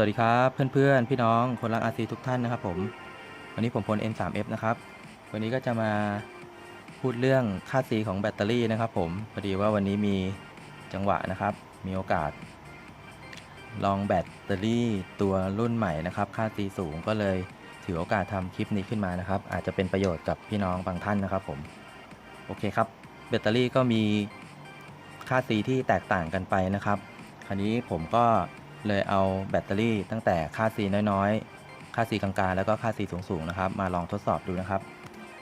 วัสดีครับเพื่อนๆ พี่น้องคนรักอาซีทุกท่านนะครับผมวันนี้ผมพล N3F นะครับวันนี้ก็จะมาพูดเรื่องค่า C ของแบตเตอรี่นะครับผมพอดีว่าวันนี้มีจังหวะนะครับ มีโอกาส ลองแบตเตอรี่ตัวรุ่นใหม่นะครับ ค่า C สูงก็เลยถือโอกาสทำคลิปนี้ขึ้นมานะครับ อาจจะเป็นประโยชน์กับพี่น้องบางท่านนะครับผมโอเคครับแบตเตอรี่ก็มีค่า C ที่แตกต่างกันไปนะครับคราวนี้ผมก็ เลยเอาแบตเตอรี่ตั้งแต่ค่า C น้อยๆ ค่า C กลางๆ แล้วก็ค่า C สูงๆ นะครับ มาลองทดสอบดูนะครับ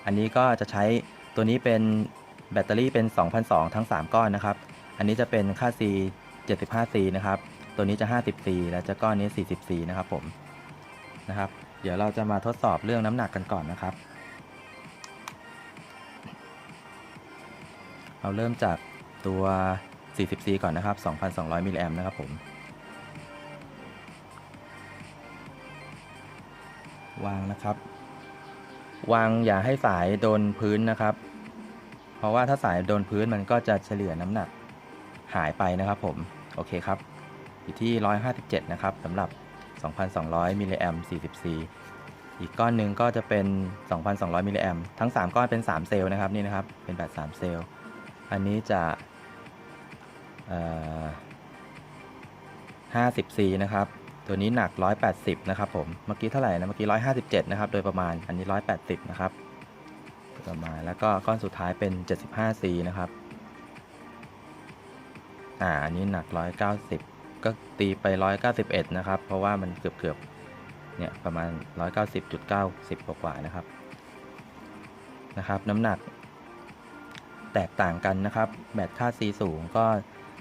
อันนี้ก็จะใช้ตัวนี้เป็นแบตเตอรี่เป็น 2,002 ทั้ง 3 ก้อนนะครับ อันนี้จะเป็นค่า C 75C นะครับ ตัวนี้จะ 50C แล้วจะก้อนนี้ 40C นะครับผม นะครับ เดี๋ยวเราจะมาทดสอบเรื่องน้ำหนักกันก่อนนะครับ เอาเริ่มจากตัว 40C ก่อนนะครับ 2,200 มิลลิแอมนะครับผม วางนะครับ วางอย่าให้สายโดนพื้นนะครับ เพราะว่าถ้าสายโดนพื้นมันก็จะเฉลี่ยน้ำหนักหายไปนะครับผมโอเคครับ อยู่ที่ 157 นะครับสำหรับ 2,200มิลลิแอม 40C อีกก้อนหนึ่งก็จะเป็น 2,200 มิลลิแอมทั้ง 3 ก้อนเป็น 3 เซลล์นะครับนี่นะครับ เป็นแบบ 3 เซลล์ อันนี้จะ 50C นะครับ ตัวนี้หนัก 180 นะครับผม เมื่อกี้เท่าไหร่นะ เมื่อกี้ 157 นะครับ โดยประมาณ อันนี้ 180 นะครับโดยประมาณ แล้วก็ก้อนสุดท้ายเป็น 75C นะครับ อ่า อันนี้หนัก 190 ก็ตีไป 191 นะครับ เพราะว่ามันเกือบเกือบเนี่ย ประมาณ 190.90 กว่าๆนะครับ นะครับ น้ำหนักแตกต่างกันนะครับ แบตค่า C สูงก็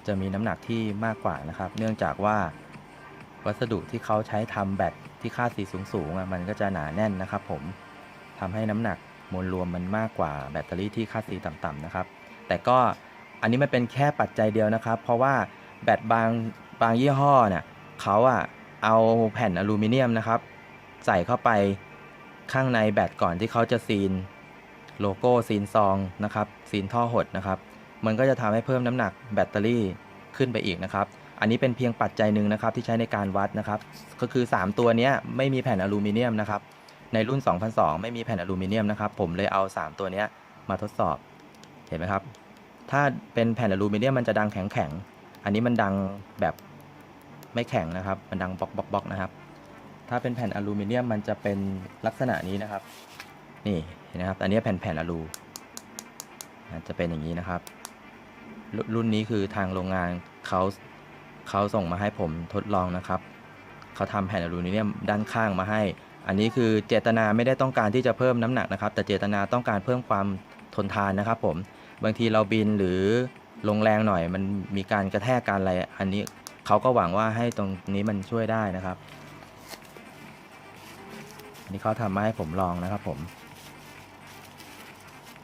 จะมีน้ำหนักที่มากกว่านะครับ เนื่องจากว่า วัสดุที่เขาใช้ทำแบตที่ค่าสูงสูงๆอะมันก็จะหนาแน่นนะครับ ผมทำให้น้ำหนักมวลรวมมันมากกว่าแบตเตอรี่ที่ค่า C ต่ำๆนะครับ แต่ก็อันนี้มันเป็นแค่ปัจจัยเดียวนะครับ เพราะว่าแบตบางบางยี่ห้อเนี่ยเขาอะเอาแผ่นอลูมิเนียมนะครับ ใส่เข้าไปข้างในแบตก่อนที่เขาจะซีนโลโก้ซีนซองนะครับซีนท่อหดนะครับ มันก็จะทำให้เพิ่มน้ำหนักแบตเตอรี่ขึ้นไปอีกนะครับ อันนี้เป็นเพียงปัจจัยหนึ่งนะครับที่ใช้ในการวัดนะครับ ก็คือ 3 ตัวนี้ไม่มีแผ่นอลูมิเนียมนะครับ ในรุ่น 2002 ไม่มีแผ่นอลูมิเนียมนะครับ ผมเลยเอา 3 ตัวนี้มาทดสอบ เห็นไหมครับ ถ้าเป็นแผ่นอลูมิเนียมมันจะดังแข็งแข็ง อันนี้มันดังแบบไม่แข็งนะครับ มันดังบล็อกบล็อกบล็อกนะครับ ถ้าเป็นแผ่นอลูมิเนียมมันจะเป็นลักษณะนี้นะครับ นี่เห็นนะครับ อันนี้แผ่นแผ่นอลูจะเป็นอย่างนี้นะครับ รุ่นนี้คือทางโรงงานเขา เขาส่งมาให้ผมทดลองนะครับ เขาทำแผ่นอลูมิเนียมด้านข้างมาให้ อันนี้คือเจตนาไม่ได้ต้องการที่จะเพิ่มน้ำหนักนะครับ แต่เจตนาต้องการเพิ่มความทนทานนะครับ ผม บางทีเราบินหรือลงแรงหน่อย มันมีการกระแทกการอะไร อันนี้เขาก็หวังว่าให้ตรงนี้มันช่วยได้นะครับอันนี้เขาทำมาให้ผมลองนะครับผม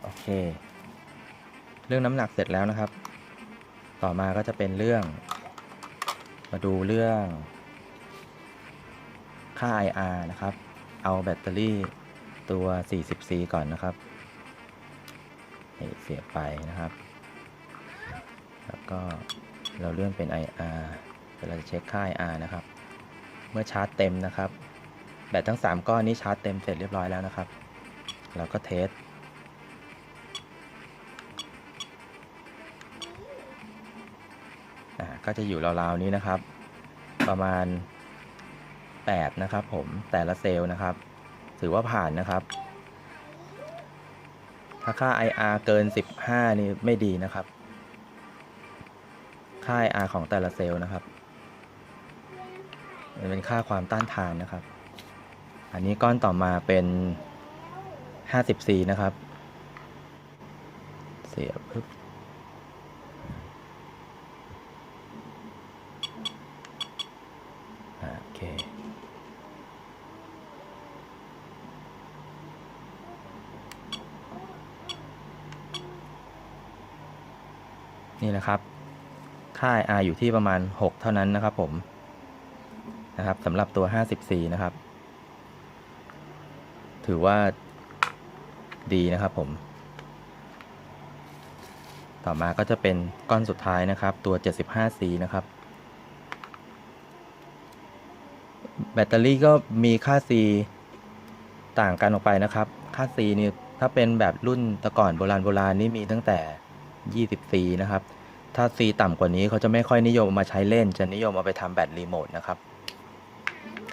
โอเค เรื่องน้ำหนักเสร็จแล้วนะครับ ต่อมาก็จะเป็นเรื่อง มาดูเรื่อง ค่า IR นะครับ เอาแบตเตอรี่ตัว 40C ก่อนนะครับนี่เสียบไปนะครับ แล้วก็เราเลื่อนเป็น IR เดี๋ยวเราจะเช็คค่า IR นะครับ เมื่อชาร์จเต็มนะครับ แบตทั้ง 3 ก้อนนี้ชาร์จเต็มเสร็จเรียบร้อยแล้วนะครับ เราก็เทส ก็จะอยู่ราวๆนี้นะครับ ประมาณ 8 นะครับผมแต่ละเซลล์นะครับ ถือว่าผ่านนะครับ ถ้าค่า IR เกิน 15 นี่ไม่ดีนะครับ ค่า IR ของแต่ละเซลล์นะครับมันเป็นค่าความต้านทานนะครับ อันนี้ก้อนต่อมาเป็น54นะครับ เสียบปึ๊บ คนี่นะครับ ค่า IR อยู่ที่ประมาณ 6 เท่านั้นนะครับผม นะครับสำหรับตัว 54 นะครับ ถือว่าดีนะครับผม ต่อมาก็จะเป็นก้อนสุดท้ายนะครับ ตัว 75C นะครับ แบตเตอรี่ก็มีค่า C ต่างกันออกไปนะครับ ค่า C นี่ถ้าเป็นแบบรุ่นตะก่อนโบราณโบราณนี่มีตั้งแต่ 20 C นะครับ ถ้า C ต่ำกว่านี้เขาจะไม่ค่อยนิยมมาใช้เล่น จะนิยมเอาไปทำแบตรีโมทนะครับ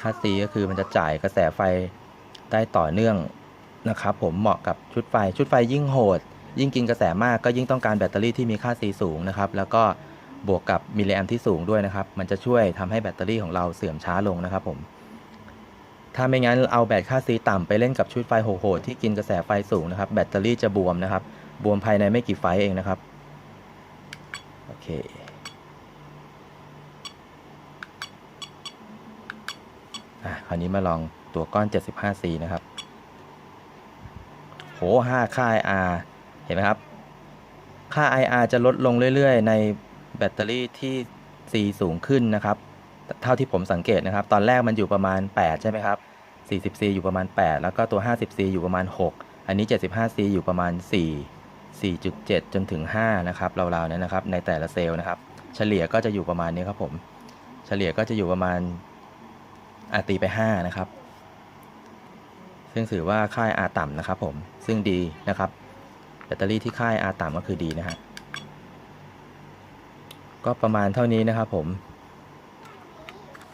ค่า C ก็คือมันจะจ่ายกระแสไฟได้ต่อเนื่องนะครับ ผมเหมาะกับชุดไฟ ชุดไฟยิ่งโหด ยิ่งกินกระแสมากก็ยิ่งต้องการแบตเตอรี่ที่มีค่า C สูงนะครับ แล้วก็ บวกกับมิลลิแอมที่สูงด้วยนะครับ มันจะช่วยทำให้แบตเตอรี่ของเราเสื่อมช้าลงนะครับผม ถ้าไม่งั้นเอาแบตค่า C ต่ำไปเล่นกับชุดไฟโหดๆที่กินกระแสไฟสูงนะครับ แบตเตอรี่จะบวมนะครับ บวมภายในไม่กี่ไฟเองนะครับ โอเค อะ คราวนี้มาลองตัวก้อน 75C นะครับ โห5ค่า IR เห็นไหมครับ ค่า IR จะลดลงเรื่อย ๆ ใน แบตเตอรี่ที่ C สูงขึ้นนะครับ เท่าที่ผมสังเกตนะครับ ตอนแรกมันอยู่ประมาณ 8 ใช่ไหมครับ 40C อยู่ประมาณ 8 แล้วก็ตัว 50C อยู่ประมาณ 6 อันนี้ 75C อยู่ประมาณ 4 4.7 จนถึง 5 นะครับราวๆนั้นนะครับ ในแต่ละเซลล์นะครับ เฉลี่ยก็จะอยู่ประมาณนี้ครับผม เฉลี่ยก็จะอยู่ประมาณอาตีไป 5 นะครับ ซึ่งถือว่าค่าย R ต่ำนะครับผม ซึ่งดีนะครับ แบตเตอรี่ที่ค่าย R ต่ำก็คือดีนะฮะ ก็ประมาณเท่านี้นะครับผม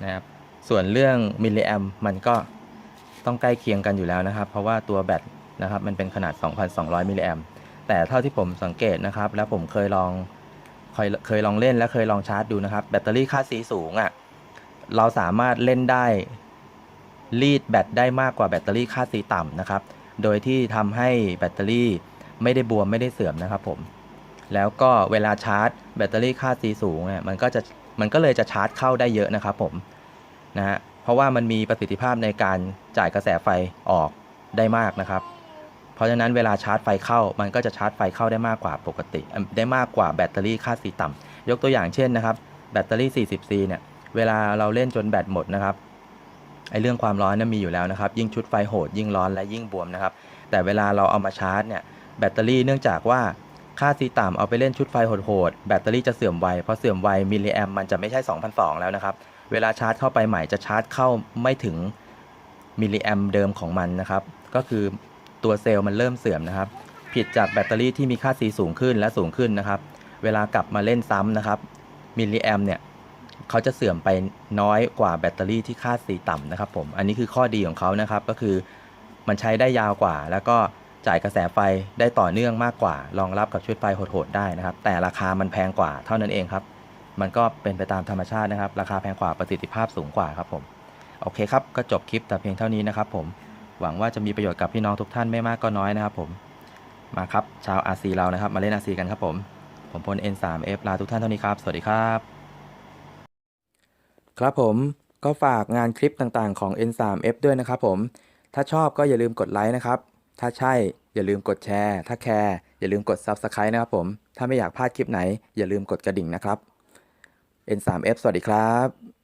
นะครับส่วนเรื่องมิลลิแอมมันก็ต้องใกล้เคียงกันอยู่แล้วนะครับ เพราะว่าตัวแบตนะครับมันเป็นขนาด 2,200มิลลิแอมแต่เท่าที่ผมสังเกตนะครับ แล้วผมเคยลองเคยเคยลองเล่นและเคยลองชาร์จดูนะครับ แบตเตอรี่ค่าสีสูงอะ่ะเราสามารถเล่นได้รีดแบตได้มากกว่าแบตเตอรี่ค่าสีต่ำนะครับ โดยที่ทำให้แบตเตอรี่ไม่ได้บวมไม่ได้เสื่อมนะครับผม แล้วก็เวลาชาร์จ แบตเตอรี่ค่าสีสูงเนี่ยมันก็จะมันก็เลยจะชาร์จเข้าได้เยอะนะครับผมนะฮะเพราะว่ามันมีประสิทธิภาพในการจ่ายกระแสไฟออกได้มากนะครับ เพราะฉะนั้นเวลาชาร์จไฟเข้า มันก็จะชาร์จไฟเข้าได้มากกว่าปกติได้มากกว่าแบตเตอรี่ค่าสีต่ำยกตัวอย่างเช่นนะครับแบตเตอรี่ 40C เนี่ยเวลาเราเล่นจนแบตหมดนะครับไอเรื่องความร้อนนี่ยมีอยู่แล้วนะครับ ยิ่งชุดไฟโหดยิ่งร้อนและยิ่งบวมนะครับ แต่เวลาเราเอามาชาร์จเนี่ยแบตเตอรี่เนื่องจากว่า ค่าซีต่ำเอาไปเล่นชุดไฟโหดๆ แบตเตอรี่จะเสื่อมไวเพราะเสื่อมไวมิลลิแอมมันจะไม่ใช่2,200แล้วนะครับ เวลาชาร์จเข้าไปใหม่จะชาร์จเข้าไม่ถึงมิลลิแอมเดิมของมันนะครับ ก็คือตัวเซลล์มันเริ่มเสื่อมนะครับ ผิดจากแบตเตอรี่ที่มีค่า C สูงขึ้นและสูงขึ้นนะครับ เวลากลับมาเล่นซ้ำนะครับมิลลิแอมเนี่ยเขาจะเสื่อมไปน้อยกว่าแบตเตอรี่ที่ค่า C ต่ำนะครับผม อันนี้คือข้อดีของเขานะครับก็คือมันใช้ได้ยาวกว่าแล้วก็ จ่ายกระแสไฟได้ต่อเนื่องมากกว่า รองรับกับชุดไฟโหดๆได้นะครับ แต่ราคามันแพงกว่าเท่านั้นเองครับ มันก็เป็นไปตามธรรมชาตินะครับ ราคาแพงกว่าประสิทธิภาพสูงกว่าครับผมโอเคครับก็จบคลิปแต่เพียงเท่านี้นะครับผมหวังว่าจะมีประโยชน์กับพี่น้องทุกท่านไม่มากก็น้อยนะครับผมมาครับชาว RC เรานะครับ มาเล่น RC กันครับผม ผมพล N3F ลาทุกท่านเท่านี้ครับ สวัสดีครับ ครับผมก็ฝากงานคลิปต่างๆของ N3F ด้วยนะครับผม ถ้าชอบก็อย่าลืมกดไลค์นะครับ ถ้าใช่อย่าลืมกดแชร์ ถ้าแคร์อย่าลืมกด Subscribe นะครับผม ถ้าไม่อยากพลาดคลิปไหน อย่าลืมกดกระดิ่งนะครับ N3F สวัสดีครับ